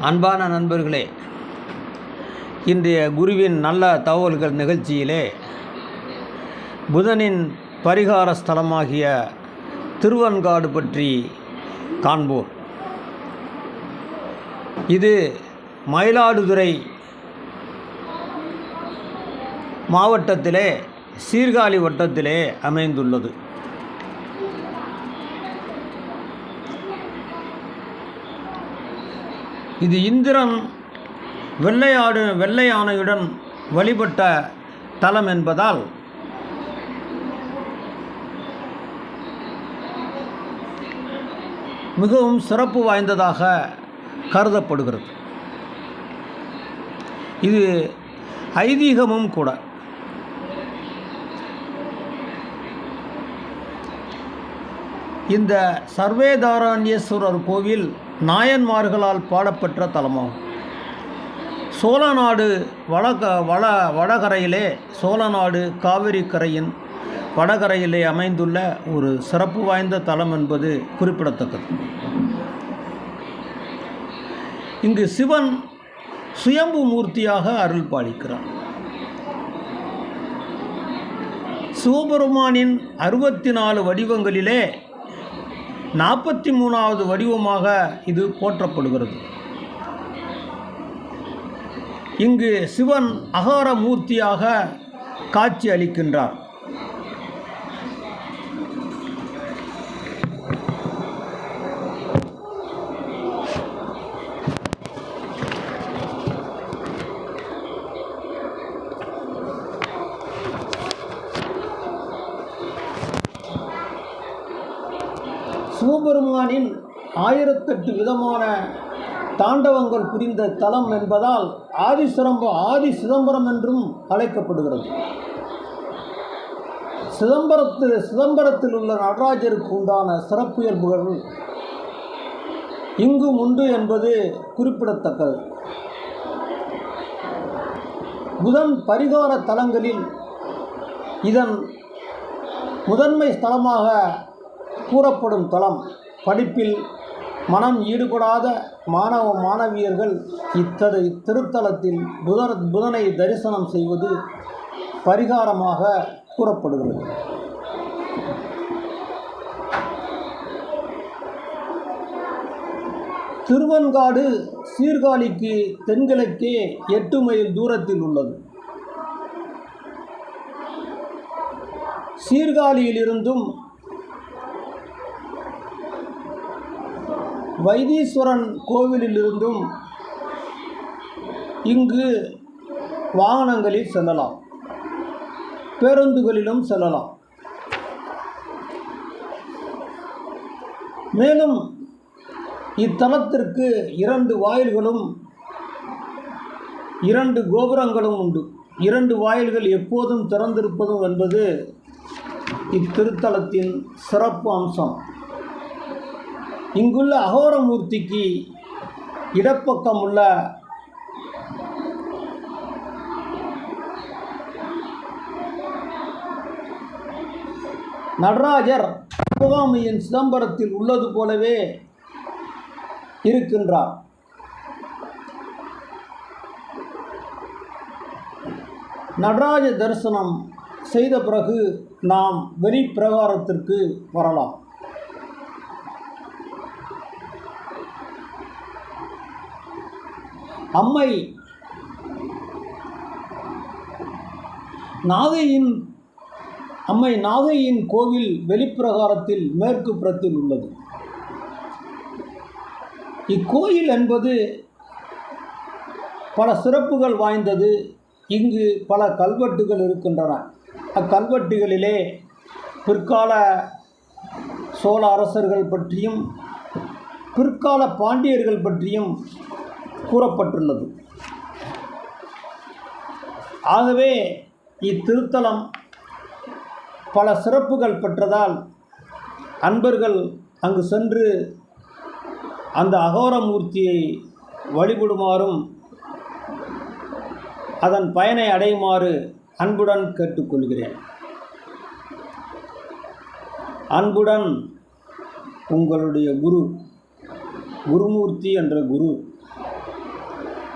அன்பான நண்பர்களே இன்றைய குருவின் நல்ல தகவல்கள் நிகழ்ச்சியிலே புதனின் பரிகார ஸ்தலமாகிய திருவன்காடு பற்றி காண்போம். இது மயிலாடுதுறை மாவட்டத்திலே சீர்காழி வட்டத்திலே அமைந்துள்ளது. இது இந்திரன் வெள்ளையாடு வெள்ளையானையுடன் வழிபட்ட தலம் என்பதால் மிகவும் சிறப்பு வாய்ந்ததாக கருதப்படுகிறது. இது ஐதீகமும் கூட. இந்த சர்வேதாரண்யேஸ்வரர் கோவில் நாயன்மார்களால் பாடப்பெற்ற தலமாகும். சோழநாடு வடக வட வடகரையிலே சோழநாடு காவிரி கரையின் வடகரையிலே அமைந்துள்ள ஒரு சிறப்பு வாய்ந்த தலம் என்பது குறிப்பிடத்தக்கது. இங்கு சிவன் சுயம்பு மூர்த்தியாக அருள் பாலிக்கிறார். சிவபெருமானின் அறுபத்தி நாலு வடிவங்களிலே நாற்பத்தி மூணாவது வடிவமாக இது போற்றப்படுகிறது. இங்கு சிவன் அகார மூர்த்தியாக காட்சி அளிக்கின்றார். சிவபெருமானின் ஆயிரத்தெட்டு விதமான தாண்டவங்கள் புரிந்த தலம் என்பதால் ஆதிசிரம்பம் ஆதி சிதம்பரம் என்றும் அழைக்கப்படுகிறது. சிதம்பரத்தில் சிதம்பரத்தில் உள்ள நடராஜருக்கு உண்டான சிறப்பியல்புகள் இங்கும் உண்டு என்பது குறிப்பிடத்தக்கது. புதன் பரிகார தலங்களில் இதன் முதன்மை ஸ்தலமாக கூறப்படும் தளம். படிப்பில் மனம் ஈடுபடாத மாணவ மாணவியர்கள் இத்தரு திருத்தலத்தில் புதன புதனை தரிசனம் செய்வது பரிகாரமாக கூறப்படுகிறது. திருவன்காடு சீர்காழிக்கு தென்கிழக்கே எட்டு மைல் தூரத்தில் உள்ளது. சீர்காழியிலிருந்தும் வைத்தீஸ்வரன் கோவிலிலிருந்தும் இங்கு வாகனங்களில் செல்லலாம். பேருந்துகளிலும் செல்லலாம். மேலும் இத்தலத்திற்கு இரண்டு வாயில்களும் இரண்டு கோபுரங்களும் உண்டு. இரண்டு வாயில்கள் எப்போதும் திறந்திருப்பதும் என்பது இத்திருத்தலத்தின் சிறப்பு அம்சம். இங்குள்ள அகோரமூர்த்திக்கு இடப்பக்கம் உள்ள நடராஜர் சிவகாமியின் சிதம்பரத்தில் உள்ளது போலவே இருக்கின்றார். நடராஜ தரிசனம் செய்த பிறகு நாம் வெளிப்பிரகாரத்திற்கு வரலாம். அம்மை நாகையின் அம்மை நாகையின் கோவில் வெளிப்பிரகாரத்தில் மேற்கு புறத்தில் உள்ளது. இக்கோயில் என்பது பல சிறப்புகள் வாய்ந்தது. இங்கு பல கல்வெட்டுகள் இருக்கின்றன. அக்கல்வெட்டுகளிலே பிற்கால சோழ அரசர்கள் பற்றியும் பிற்கால பாண்டியர்கள் பற்றியும் கூறப்பட்டுள்ளது. ஆகவே இத்திருத்தலம் பல சிறப்புகள் பெற்றதால் அன்பர்கள் அங்கு சென்று அந்த அகோரமூர்த்தியை வழிபடுமாறும் அதன் பயனை அடையுமாறு அன்புடன் கேட்டுக்கொள்கிறேன். அன்புடன் உங்களுடைய குரு குருமூர்த்தி என்ற குரு